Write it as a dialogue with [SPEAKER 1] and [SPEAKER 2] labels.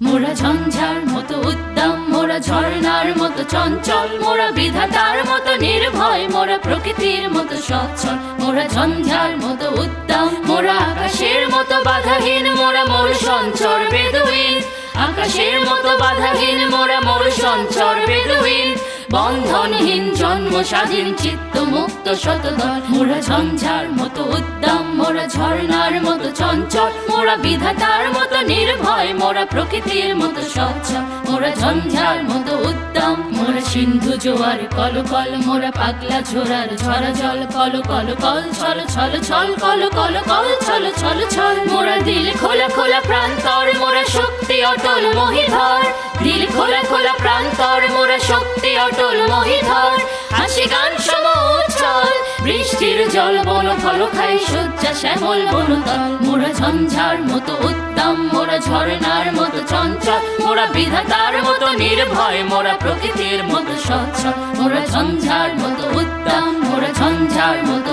[SPEAKER 1] মোরা ঝঞ্ঝার মতো উদ্দাম, মোরা ঝর্ণার মতো চঞ্চল, মোরা বিধাতার মতো নির্ভয়, মোরা প্রকৃতির মতো সচ্ছল, মোরা ঝঞ্ঝার মতো উদ্দাম, মোরা আকাশের মতো বাধাহীন, মোরা মোর সঞ্চর বেদুইন। আকাশের মতো বাধাহীন, মোরা মোর সঞ্চর বেদুইন। বন্ধনহীন জন্ম স্বাধীন চিত্ত মুক্ত মোরা ঝঞ্ঝার মতো উদ্দাম, মোরা ঝর্ণার মতো চঞ্চল, মোরা বিধাতার মতো নির্ভয়, মোরা প্রকৃতির মতো স্বচ্ছ মোরা ঝঞ্ঝার মতো উদ্দাম, মোরা সিন্ধু জোয়ার কল কল মোরা পাগলা ঝোরার ঝরা জল কল কল কল ছল ছল ছল কল কল কল, ছল ছল ছল, মোরা দিল খোলা খোলা প্রান্তর, মোরা শক্তি অটল মহিধর, দিল খোলা খোলা প্রান্তর, মোরা শক্তি অটল মহিধর, হাসি গান বৃষ্টির জল বন ফল খাই সজ্জা শ্যামল বনতল মোরা ঝঞ্ঝার মতো উত্তম মোরা ঝর্ণার মতো চঞ্চল, মোরা বিধাতার মতো নির্ভয়, মোরা প্রকৃতির মতো স্বচ্ছ। মোরা ঝঞ্ঝার মতো উত্তম মোরা ঝঞ্ঝার মতো